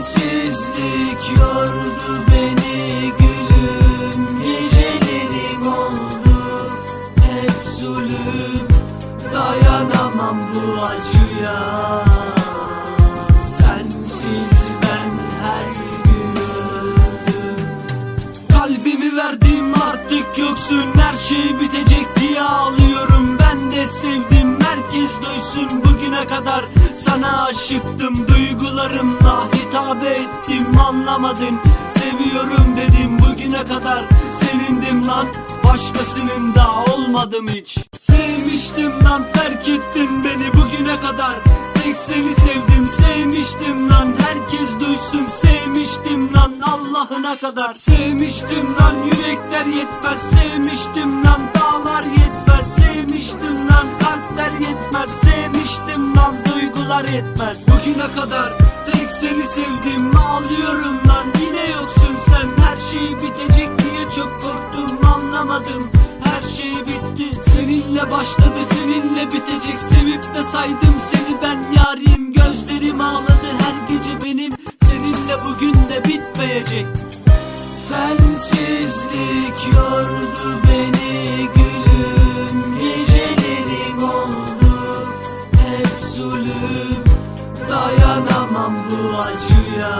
Sensizlik yordu beni gülüm. Gecelerim oldu hep zulüm. Dayanamam bu acıya. Sensiz ben her gün öldüm. Kalbimi verdim artık yoksun. Her şey bitecek diye ağlıyorum Ben de sevdim herkes duysun Bugüne kadar. Sana aşıktım Duygularımla hitap ettim Anlamadın. Seviyorum dedim Bugüne kadar senindim lan. Başkasının da olmadım hiç. Sevmiştim lan terk ettin beni bugüne kadar. Tek seni sevdim sevmiştim lan. Herkes duysun sevmiştim lan Allah'ına kadar. Sevmiştim lan yürekler yetmez. Sevmiştim lan dağlar yetmez duygular yetmez. Bugüne kadar tek seni sevdim Ağlıyorum lan. Yine yoksun sen. Her şey bitecek diye çok korktum Anlamadım. Her şey bitti. Seninle başladı seninle bitecek. Sevip de saydım seni ben. Yarim Gözlerim ağladı. Her gece benim Seninle bugün de bitmeyecek. Sensizlik yordu zulüm Dayanamam bu acıya